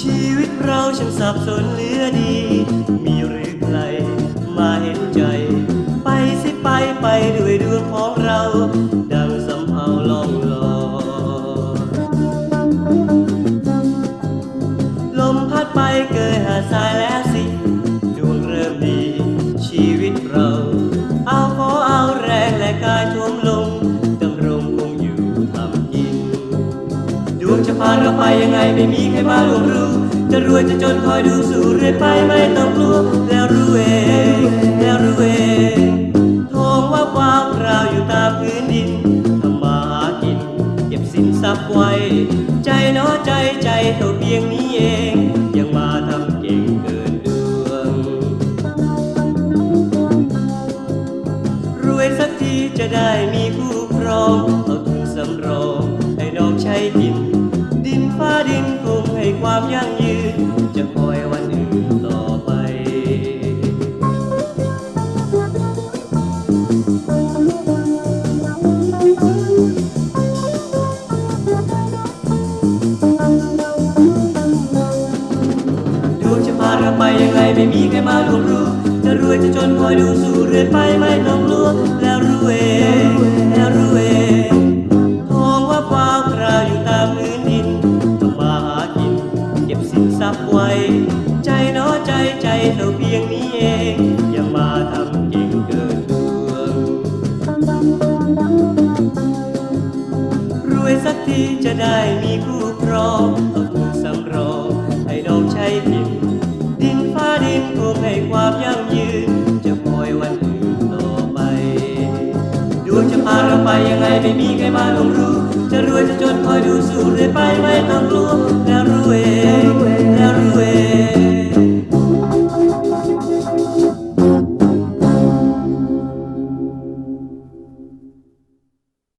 ชีวิตเราช่างสับสนเหลือดี มีหรือใครมาเห็นใจ ไปสิไปไปด้วยดวงของเรา ดังสำเอาล่องลอยลมพัดไปเกยหาดทรายและ วงจะพาเราไปยังไงไม่มีใครมาลวงรู้ จะรวยจะจนคอยดูสู่เรื่อยไปไม่ต้องกลัวแล้วรู้เองแล้วรู้เองทองว่าว้าวราวอยู่ตามพื้นดินทำมาหากิน เก็บสินทรัพย์ไว้ ใจน้อใจใจเท่าเพียงนี้เอง ดินฟ้าดินคงให้ความยั่งยืน จะคอยวันอื่นต่อไปดวงจะพาเราไปยังไงไม่มีใครมาลวงรู้ จะรวยจะจนคอยดูสู่เรื่อยไปไม่ต้องกลัวแใจเน้อใจใจเท่าเพียงนี้เองอย่ามาทำเก่งเกินดวรวยสักทีจะได้มีคู่ครองเอาทุนสำรองให้น้องใช้กินดินฟ้าดินคงให้ความยั่งยืน จะคอยวันอื่นต่อไปดวงจะพาเราไปยังไงไม่มีใครมาลงรู้ จะรวยจะจนคอยดูสู่เรื่อยไปไม่ต้องกลัว